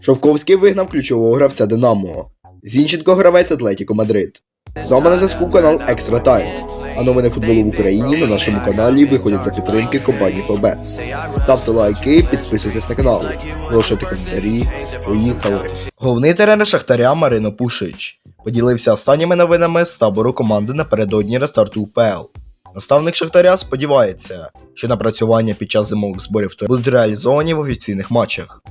Шовковський вигнав ключового гравця Динамо. Зінченко гравець Атлетіко Мадрид. З вами на зв'язку канал Екстра Тайм. А новини футболу в Україні на нашому каналі виходять за підтримки компанії ФБ. Ставте лайки, підписуйтесь на канал, залишайте коментарі. Поїхали. Головний тренер Шахтаря Марино Пушич поділився останніми новинами з табору команди напередодні рестарту УПЛ. Наставник Шахтаря сподівається, що напрацювання під час зимових зборів будуть реалізовані в офіційних матчах.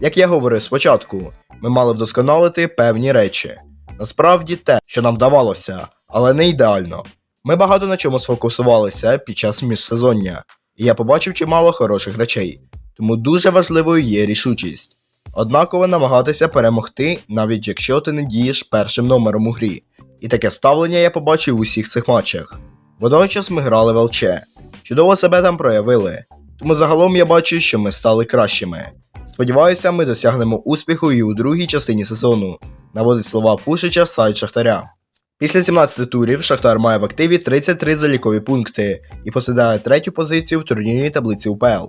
Як я говорив спочатку, ми мали вдосконалити певні речі. Насправді те, що нам вдавалося, але не ідеально. Ми багато на чому сфокусувалися під час міжсезоння, і я побачив чимало хороших речей, тому дуже важливою є рішучість. Однаково намагатися перемогти, навіть якщо ти не дієш першим номером у грі. І таке ставлення я побачив у усіх цих матчах. Водночас ми грали в ЛЧ. Чудово себе там проявили, тому загалом я бачу, що ми стали кращими. Сподіваюся, ми досягнемо успіху і у другій частині сезону, наводить слова Пушича з сайт Шахтаря. Після 17 турів Шахтар має в активі 33 залікові пункти і посідає третю позицію в турнірній таблиці УПЛ.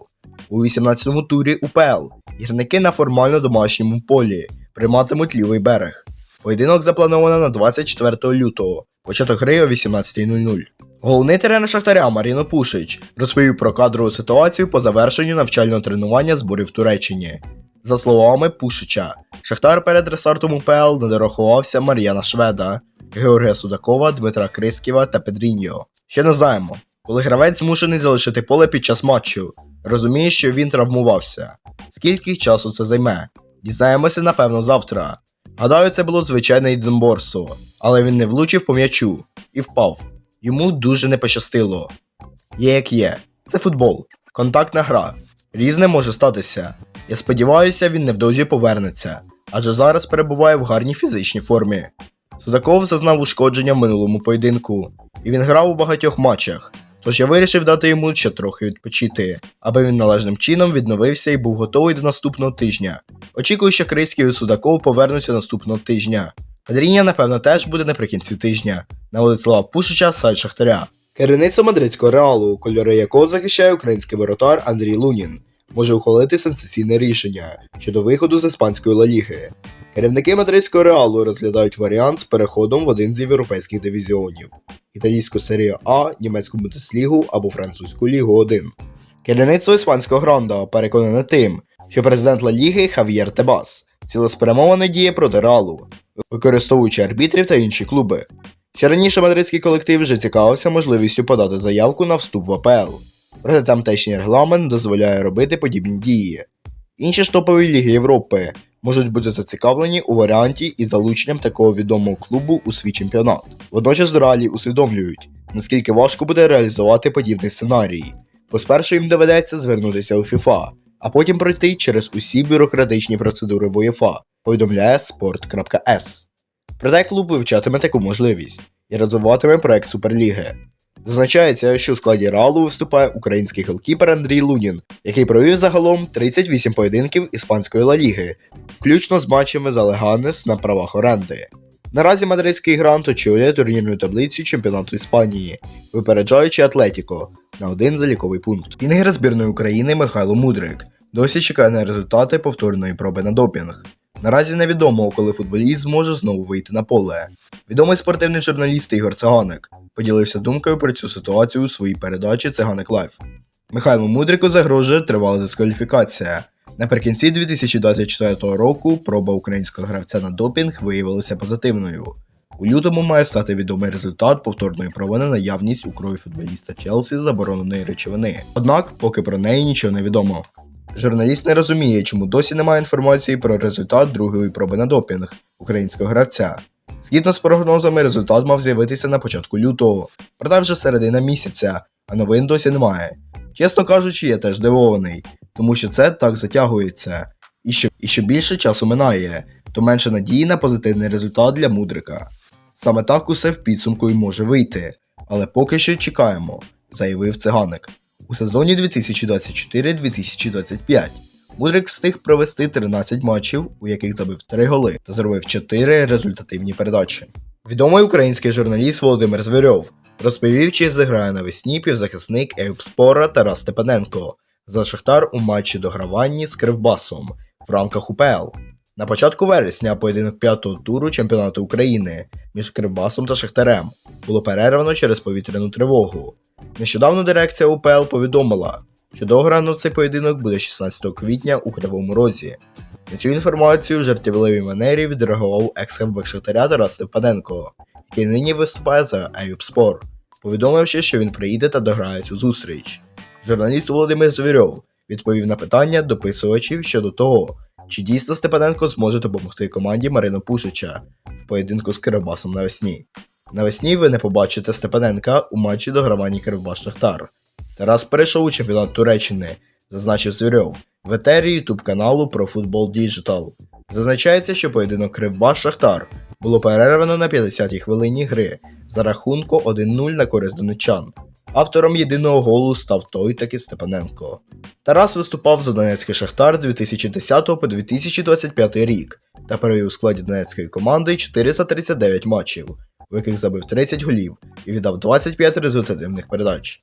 У 18-му турі УПЛ гірники на формально домашньому полі прийматимуть лівий берег. Поєдинок заплановано на 24 лютого, початок гри о 18.00. Головний тренер Шахтаря Маріно Пушич розповів про кадрову ситуацію по завершенню навчального тренування зборів Туреччині. За словами Пушича, Шахтар перед рестартом УПЛ не дорахувався Мар'яна Шведа, Георгія Судакова, Дмитра Крисківа та Педріньо. Ще не знаємо, коли гравець змушений залишити поле під час матчу, розуміє, що він травмувався. Скільки часу це займе? Дізнаємося, напевно, завтра. Гадаю, це було звичайне іденборство, але він не влучив по м'ячу і впав. Йому дуже не пощастило. Є як є. Це футбол, контактна гра. Різне може статися. Я сподіваюся, він невдовзі повернеться, адже зараз перебуває в гарній фізичній формі. Судаков зазнав ушкодження в минулому поєдинку, і він грав у багатьох матчах. Тож я вирішив дати йому ще трохи відпочити, аби він належним чином відновився і був готовий до наступного тижня. Очікую, що Крийський і Судаков повернуться наступного тижня. Педріння, напевно, теж буде наприкінці тижня, наводить слова Пушича сайт Шахтаря. Керівництво мадридського реалу, кольори якого захищає український воротар Андрій Лунін, може ухвалити сенсаційне рішення щодо виходу з іспанської Ла Ліги. Керівники мадридського реалу розглядають варіант з переходом в один з європейських дивізіонів: італійську серію А, німецьку Бундеслігу або французьку Лігу 1. Керівництво іспанського гранда переконане тим, що президент Ла Ліги Хав'єр Тебас цілеспрямовано діє проти реалу, використовуючи арбітрів та інші клуби. Ще раніше мадридський колектив вже цікавився можливістю подати заявку на вступ в АПЛ, проте тамтешній регламент дозволяє робити подібні дії. Інші ж топові ліги Європи можуть бути зацікавлені у варіанті із залученням такого відомого клубу у свій чемпіонат. Водночас дуралі усвідомлюють, наскільки важко буде реалізувати подібний сценарій, бо спершу їм доведеться звернутися у FIFA, а потім пройти через усі бюрократичні процедури в УЄФА, повідомляє sport.s. Проте клуб вивчатиме таку можливість і розвиватиме проект Суперліги. Зазначається, що у складі Реалу виступає український голкіпер Андрій Лунін, який провів загалом 38 поєдинків іспанської Ла Ліги, включно з матчами за Леганес на правах оренди. Наразі мадридський грант очолює турнірну таблицю чемпіонату Іспанії, випереджаючи Атлетіко на один заліковий пункт. Інгер збірної України Михайло Мудрик досі чекає на результати повторної проби на допінг. Наразі невідомо, коли футболіст зможе знову вийти на поле. Відомий спортивний журналіст Ігор Циганик поділився думкою про цю ситуацію у своїй передачі Циганик Лайф. Михайлу Мудрику загрожує тривала дискваліфікація. Наприкінці 2024 року проба українського гравця на допінг виявилася позитивною. У лютому має стати відомий результат повторної проби на наявність у крові футболіста Челсі забороненої речовини. Однак, поки про неї нічого не відомо. Журналіст не розуміє, чому досі немає інформації про результат другої проби на допінг українського гравця. Згідно з прогнозами, результат мав з'явитися на початку лютого, проте вже середина місяця, а новин досі немає. Чесно кажучи, я теж здивований, тому що це так затягується, і що, і що більше часу минає, то менше надії на позитивний результат для мудрика. Саме так усе в підсумку й може вийти, але поки що чекаємо, заявив циганик. У сезоні 2024-2025 Мудрик встиг провести 13 матчів, у яких забив 3 голи та зробив 4 результативні передачі. Відомий український журналіст Володимир Звірьов розповів, чи зіграє навесні півзахисник Еюбспора Тарас Степаненко за Шахтар у матчі дограванні з Кривбасом в рамках УПЛ. На початку вересня поєдинок п'ятого туру чемпіонату України між Кривбасом та Шахтарем було перервано через повітряну тривогу. Нещодавно дирекція УПЛ повідомила, що дограно цей поєдинок буде 16 квітня у Кривому Розі. На цю інформацію в жартівливій манері відреагував екс-хевбек Шахтаря Тарас Степаненко, який нині виступає за Еюбспор, повідомивши, що він приїде та дограє цю зустріч. Журналіст Володимир Звірьов відповів на питання дописувачів щодо того, чи дійсно Степаненко зможе допомогти команді Марина Пушича в поєдинку з Кривбасом навесні. Навесні ви не побачите Степаненка у матчі до догравання Кривбас Шахтар. Тарас перейшов у чемпіонат Туреччини, зазначив Звірьов в етері ютуб каналу про футбол Діджитал. Зазначається, що поєдинок Кривбас Шахтар було перервано на 50-й хвилині гри за рахунку 1-0 на користь донеччан. Автором єдиного голу став той таки Степаненко. Тарас виступав за Донецький Шахтар з 2010 по 2025 рік та провів у складі донецької команди 439 матчів, у яких забив 30 голів і віддав 25 результативних передач.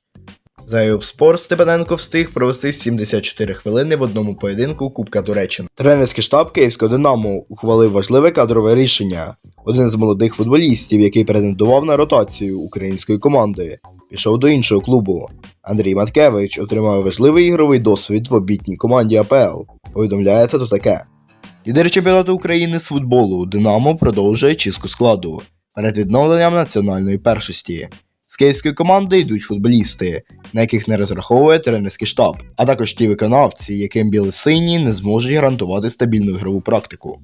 За Юбспорт Степаненко встиг провести 74 хвилини в одному поєдинку Кубка Туреччини. Тренерський штаб Київського Динамо ухвалив важливе кадрове рішення. Один з молодих футболістів, який претендував на ротацію української команди, пішов до іншого клубу. Андрій Маткевич отримав важливий ігровий досвід в обітній команді АПЛ. Повідомляє та то таке. Лідер чемпіонату України з футболу Динамо продовжує чистку складу перед відновленням національної першості. З київської команди йдуть футболісти, на яких не розраховує тренерський штаб, а також ті виконавці, яким білосині не зможуть гарантувати стабільну ігрову практику.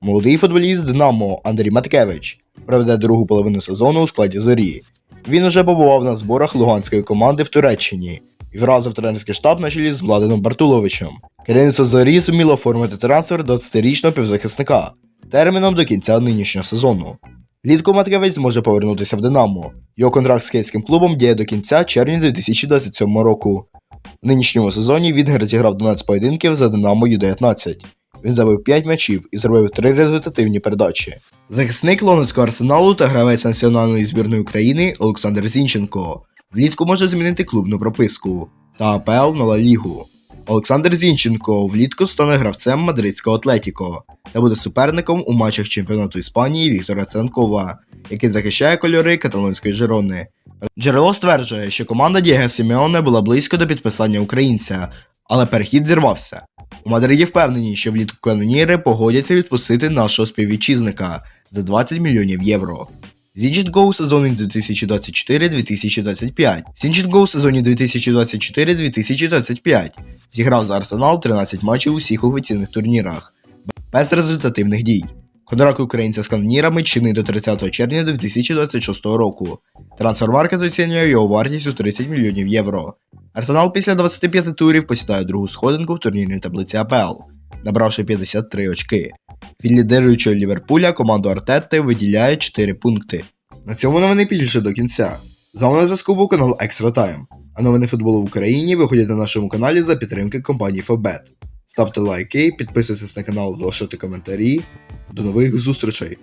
Молодий футболіст Динамо Андрій Маткевич проведе другу половину сезону у складі зорі. Він уже побував на зборах луганської команди в Туреччині і вразив тренерський штаб на чолі з Младеном Бартуловичем. Керівництво зорі зуміло оформити трансфер 20-річного півзахисника терміном до кінця нинішнього сезону. Влітку Маткевич зможе повернутися в Динамо. Його контракт з київським клубом діє до кінця червня 2027 року. В нинішньому сезоні він розіграв 12 поєдинків за Динамо Ю-19. Він забив 5 м'ячів і зробив 3 результативні передачі. Захисник лондонського арсеналу та гравець національної збірної України Олександр Зінченко влітку може змінити клубну прописку та АПЛ на Ла Лігу. Олександр Зінченко влітку стане гравцем мадридського Атлетіко та буде суперником у матчах чемпіонату Іспанії Віктора Ценкова, який захищає кольори каталонської Жирони. Джерело стверджує, що команда Дієга Сімеоне була близько до підписання українця, але перехід зірвався. У Мадриді впевнені, що влітку каноніри погодяться відпустити нашого співвітчизника за 20 мільйонів євро. Зінченко у сезоні 2024-2025. Зінченко у сезоні 2024-2025 зіграв за Арсенал 13 матчів у всіх офіційних турнірах, без результативних дій. Контракт українця з канонірами чинний до 30 червня 2026 року. Трансфермаркет оцінює його вартість у 30 мільйонів євро. Арсенал після 25 турів посідає другу сходинку в турнірній таблиці АПЛ, набравши 53 очки. Від лідируючого Ліверпуля команду Артетти виділяє 4 пункти. На цьому новини більше до кінця. З вами на зв'язку був канал Extra Time. А новини футболу в Україні виходять на нашому каналі за підтримки компанії Фабет. Ставте лайки, підписуйтесь на канал, залишайте коментарі. До нових зустрічей!